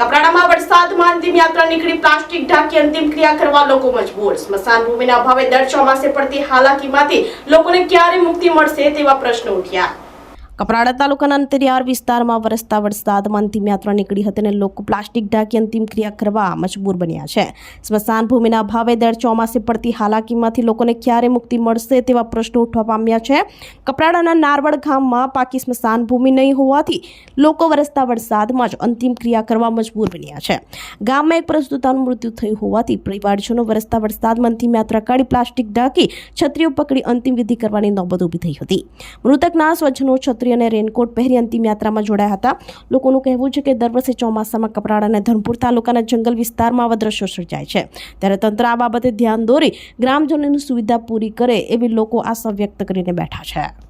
કપરાડામાં વરસાદમાં અંતિમ યાત્રા નીકળી, પ્લાસ્ટિક ઢાંકી અંતિમ ક્રિયા કરવા લોકો મજબૂર. સ્મશાન ભૂમિના અભાવે દર ચોમાસે પડતી હાલાકીમાંથી લોકોને ક્યારે મુક્તિ મળશે તેવા પ્રશ્નો ઉઠ્યા. કપરાડા તાલુકાના અંતરિયાળ વિસ્તારમાં વરસતા વરસાદમાં અંતિમ યાત્રા નીકળી હતી અને લોકો પ્લાસ્ટિક ઢાંકી અંતિમ ક્રિયા કરવા મજબૂર બન્યા છે. સ્મશાન ભૂમિના અભાવે દર ચોમાસે પડતી હાલાકીમાંથી લોકોને ક્યારે મુક્તિ મળશે તેવા પ્રશ્નો ઉઠવા પામ્યા છે. કપરાડાના નારવડ ગામમાં પાકી સ્મશાન ભૂમિ નહીં હોવાથી લોકો વરસતા વરસાદમાં જ અંતિમ ક્રિયા કરવા મજબૂર બન્યા છે. ગામમાં એક પ્રસ્તુતાનું મૃત્યુ થયું હોવાથી પરિવારજનો વરસતા વરસાદમાં અંતિમ યાત્રા કાઢી પ્લાસ્ટિક ઢાંકી, છત્રીઓ પકડી અંતિમ વિધિ કરવાની નોબત ઊભી થઈ હતી. મૃતકના સ્વજનો છત્રી અને રેનકોટ પહેરી અંતિમ યાત્રામાં જોડાયા હતા. લોકોનું કહેવું છે કે દર વર્ષે ચોમાસામાં કપરાડ અને ધરમપુર તાલુકાના જંગલ વિસ્તારમાં આવા દ્રશ્યો સર્જાય છે. ત્યારે તંત્ર આ બાબતે ધ્યાન દોરી ગ્રામજનોની સુવિધા પૂરી કરે એવી લોકો આશા વ્યક્ત કરીને બેઠા છે.